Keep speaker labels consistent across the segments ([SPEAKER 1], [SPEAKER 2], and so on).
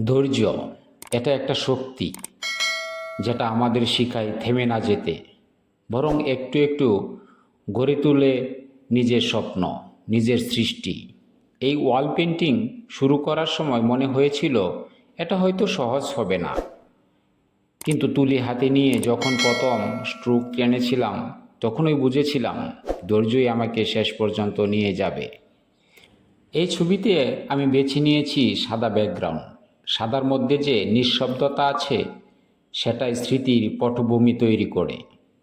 [SPEAKER 1] ধৈর্য, এটা একটা শক্তি যেটা আমাদের শিখায় থেমে না যেতে। বরং একটু একটু গড়ে তুলে নিজের স্বপ্ন, নিজের সৃষ্টি। এই ওয়াল পেন্টিং শুরু করার সময় মনে হয়েছিল, এটা হয়তো সহজ হবে না। কিন্তু তুলি হাতে নিয়ে যখন প্রথম স্ট্রোক টেনেছিলাম, তখনই বুঝেছিলাম, ধৈর্যই আমাকে শেষ পর্যন্ত নিয়ে যাবে। এই ছবিতে আমি বেছে নিয়েছি সাদা ব্যাকগ্রাউন্ড সাদার মধ্যে যে নিঃশব্দতা আছে, সেটাই স্মৃতির পটভূমি তৈরি করে।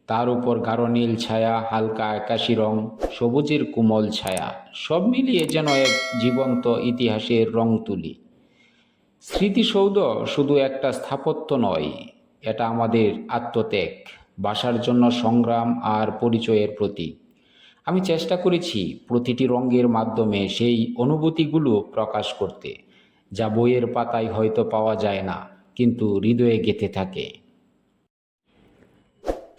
[SPEAKER 1] তার উপর গাঢ় নীল ছায়া, হালকা আকাশি রং, সবুজের কোমল ছায়া, সব মিলিয়ে যেন এক জীবন্ত ইতিহাসের রং তুলি। স্মৃতিসৌধ শুধু একটা স্থাপত্য নয়, এটা আমাদের আত্মত্যাগ, বাসার জন্য সংগ্রাম আর পরিচয়ের প্রতীক। আমি চেষ্টা করেছি প্রতিটি রঙের মাধ্যমে সেই অনুভূতিগুলো প্রকাশ করতে। যা বইয়ের পাতায় হয়তো পাওয়া যায় না, কিন্তু হৃদয়ে গেঁথে থাকে।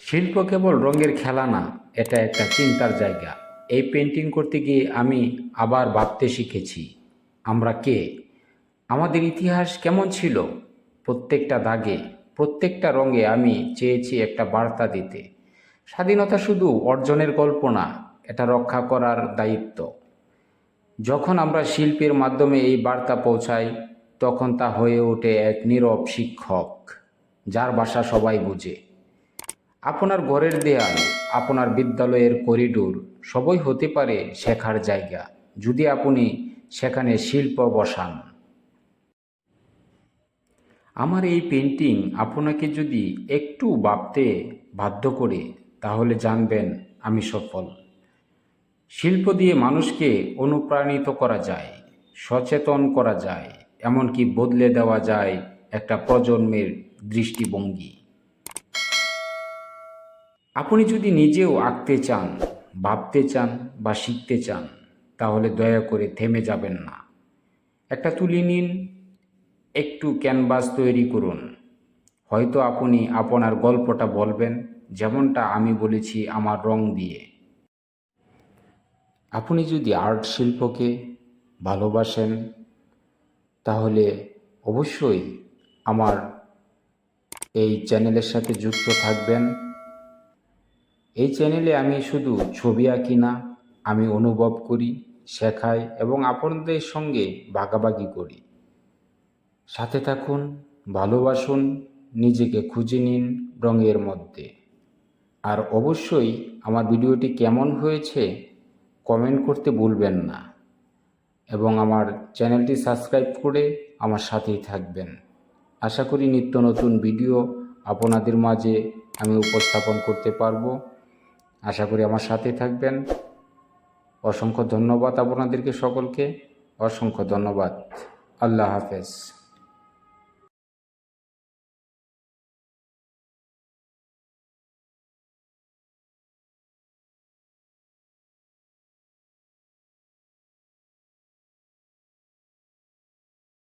[SPEAKER 1] শিল্প কেবল রঙের খেলা না, এটা একটা চিন্তার জায়গা। এই পেন্টিং করতে গিয়ে আমি আবার ভাবতে শিখেছি, আমরা কে? আমাদের ইতিহাস কেমন ছিল? প্রত্যেকটা দাগে, প্রত্যেকটা রঙে আমি চেয়েছি একটা বার্তা দিতে। স্বাধীনতা শুধু অর্জনের গল্প না, এটা রক্ষা করার দায়িত্ব। যখন আমরা শিল্পের মাধ্যমে এই বার্তা পৌঁছাই, তখন তা হয়ে ওঠে এক নীরব শিক্ষক, যার ভাষা সবাই বুঝে। আপনার ঘরের দেয়াল, আপনার বিদ্যালয়ের করিডোর, সবই হতে পারে শেখার জায়গা, যদি আপনি সেখানে শিল্প বসান। আমার এই পেন্টিং আপনাকে যদি একটু ভাবতে বাধ্য করে, তাহলে জানবেন আমি সফল। শিল্প দিয়ে মানুষকে অনুপ্রাণিত করা যায়, সচেতন করা যায়, এমনকি বদলে দেওয়া যায় একটা প্রজন্মের দৃষ্টিভঙ্গি। আপনি যদি নিজেও আঁকতে চান, ভাবতে চান বা শিখতে চান, তাহলে দয়া করে থেমে যাবেন না। একটা তুলি নিন, একটু ক্যানভাস তৈরি করুন। হয়তো আপনি আপনার গল্পটা বলবেন, যেমনটা আমি বলেছি আমার রং দিয়ে। আপনি যদি আর্ট শিল্পকে ভালোবাসেন, তাহলে অবশ্যই আমার এই চ্যানেলের সাথে যুক্ত থাকবেন। এই চ্যানেলে আমি শুধু ছবি আঁকি না, আমি অনুভব করি, শেখাই এবং আপনাদের সঙ্গে ভাগাভাগি করি। সাথে থাকুন, ভালোবাসুন, নিজেকে খুঁজে নিন রঙের মধ্যে। আর অবশ্যই আমার ভিডিওটি কেমন হয়েছে কমেন্ট করতে ভুলবেন না এবং আমার চ্যানেলটি সাবস্ক্রাইব করে আমার সাথেই থাকবেন। আশা করি নিত্য নতুন ভিডিও আপনাদের মাঝে আমি উপস্থাপন করতে পারব। আশা করি আমার সাথে থাকবেন। অসংখ্য ধন্যবাদ আপনাদেরকে সকলকে। অসংখ্য ধন্যবাদ। আল্লাহ হাফেজ।